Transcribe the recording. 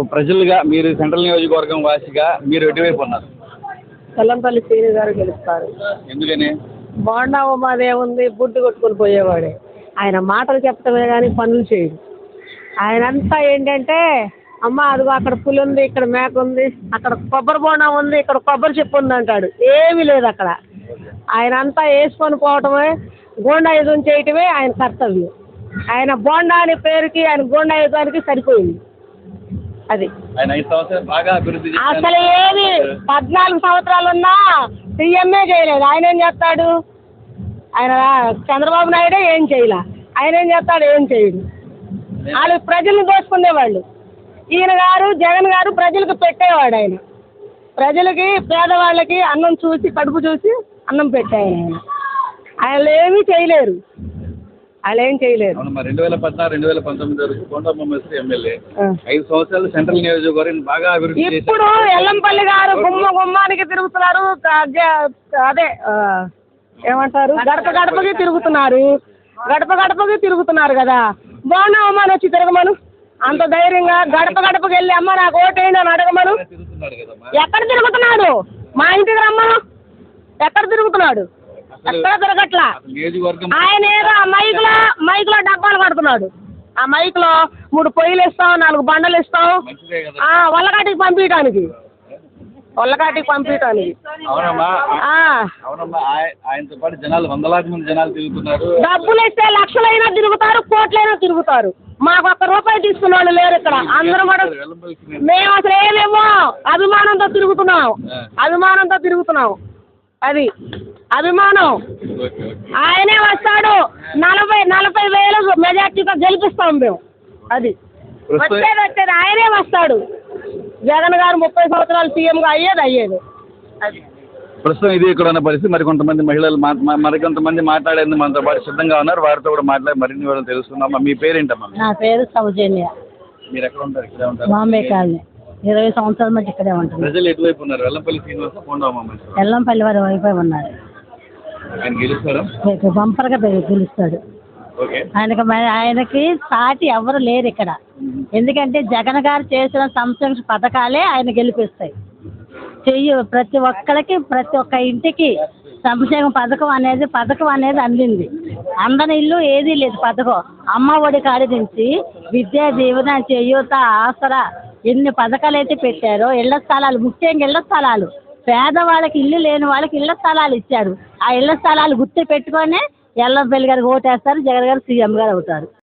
ప్రజలుగా మీరు సెంట్రల్ నియోజకవర్గం వాసిగా మీరు ఎటువైపు ఉన్నారు? చల్లంపల్లి శ్రీను గారు గెలుస్తారు. ఎందుకని? బోండా ఉమాదేముంది బుడ్డు కొట్టుకొని పోయేవాడే. ఆయన మాటలు చెప్పటమే కానీ పనులు చేయడు. ఆయన అంతా ఏంటంటే అమ్మ అదిగో అక్కడ పులి ఉంది ఇక్కడ మేక ఉంది అక్కడ కొబ్బరి బోండా ఉంది ఇక్కడ కొబ్బరి చెప్పు ఉంది అంటాడు. ఏమీ లేదు అక్కడ. ఆయన అంతా వేసుకొని పోవటమే గోండాయుధం చేయటమే ఆయన కర్తవ్యం. ఆయన బోండా అనే పేరుకి ఆయన గోండాయుధానికి సరిపోయింది. అది. అసలు ఏమి పద్నాలుగు సంవత్సరాలు ఉన్నా సీఎంఏ చేయలేదు. ఆయన ఏం చేస్తాడు? ఆయన చంద్రబాబు నాయుడే ఏం చేయలే? ఆయన ఏం చేస్తాడు? ఏం చేయడు. వాళ్ళు ప్రజల్ని దోచుకునేవాళ్ళు ఈయన గారు జగన్ గారు ప్రజలకు పెట్టేవాడు ఆయన. ప్రజలకి పేదవాళ్ళకి అన్నం చూసి కడుపు చూసి అన్నం పెట్టాడు ఆయన. ఆయన ఏమీ చేయలేరు. వాళ్ళు ఏం మరి రెండు వేల పద్నాలుగు రెండు వేల పంతొమ్మిది వరకు కొండమ్మ మేస్త్రి ఎమ్మెల్యే. ఐదు సంవత్సరాలు సెంట్రల్ నియోజకవర్గం బాగా అభివృద్ధి ఇప్పుడు ఎల్లంపల్లి గారు గుమ్మ గుమ్మానికి తిరుగుతున్నారు అదే ఏమంటారు? గడప గడపకి తిరుగుతున్నారు. గడప గడపకి తిరుగుతున్నారు కదా. బాగున్నా అమ్మ వచ్చి తిరగమను అంత ధైర్యంగా గడప గడపకి వెళ్ళి అమ్మ నాకు ఓటేయండి అని అడగమను? ఎక్కడ తిరుగుతున్నాడు? మా ఇంటికి రమ్మను. ఎక్కడ తిరుగుతున్నాడు? ఎక్కడ నియోజకవర్గం ఆయన ఏదో ఆ మైక్లో మైక్లో డబ్బాలు కడుతున్నాడు. ఆ మైక్లో మూడు పొయ్యిలు ఇస్తాం నాలుగు బండలు ఇస్తాం వల్లకాటికి పంపించడానికి వల్లకాటికి పంపించడానికి డబ్బులు ఇస్తే లక్షలైనా తిరుగుతారు కోట్లైనా తిరుగుతారు. మాకు ఒక్క రూపాయి తీసుకున్న వాళ్ళు లేరు ఇక్కడ. అందరం కూడా మేము అసలు ఏమేమో అభిమానంతో తిరుగుతున్నాం. అభిమానంతో తిరుగుతున్నాం. అది అభిమానం. ఆయనే వస్తాడు. నలభై నలభై వేలు మెజార్టీతో గెలిపిస్తాం మేము. అది. వచ్చేది వచ్చేది ఆయనే వస్తాడు. జగన్ గారు ముప్పై సంవత్సరాలు సీఎంగా అయ్యేది అయ్యేది. అది. ప్రస్తుతం ఇది ఇక్కడ ఉన్న పరిస్థితి. మరి కొంతమంది మహిళలు మరికొంతమంది మాట్లాడేందుకు మనతో పాటు సిద్ధంగా ఉన్నారు. వారితో కూడా మాట్లాడి మరిన్ని వివరాలు తెలుసుకుందాం. మీ పేరేంటమ్మా? నా పేరు సౌజన్య. మీరు ఎక్కడ ఉంటారు? ఇక్కడే ఉంటారు? బాంబే కాలనీ. ఇరవై సంవత్సరాల మధ్య ఇక్కడే ఉంటుంది ప్రజలు ఎటువైపు ఉన్నారు? వెల్లంపల్లి శ్రీనివాస కొండమ్మ ఎల్లంపల్లి వారి వైపు ఉన్నారు. ఆయన గెలుస్తారా రేపు బంపర్గా ఓకే. ఆయనకి ఆయనకి సాటి ఎవరు లేరు ఇక్కడ. ఎందుకంటే జగన్ గారు చేసిన సంక్షేమ పథకాలే ఆయన గెలిపిస్తాయి. చెయ్యి ప్రతి ఒక్కరికి ప్రతి ఒక్క ఇంటికి సంక్షేమ పథకం అనేది పథకం అనేది అందింది. అందని ఇల్లు ఏదీ లేదు పథకం. అమ్మ ఒడి కాడి నుంచి విద్యా దీవెన చేయూత ఆసరా ఎన్ని పథకాలు అయితే పెట్టారో ఇళ్ళ స్థలాలు ముఖ్యంగా ఇళ్ళ స్థలాలు. పేదవాళ్ళకి ఇల్లు లేని వాళ్ళకి ఇళ్ళ స్థలాలు ఇచ్చారు. ఆ ఇళ్ళ స్థలాలు గుర్తు పెట్టుకునే ఎల్లంపల్లి గారికి ఓటేస్తారు జగన్ గారు సీఎం గారు అవుతారు.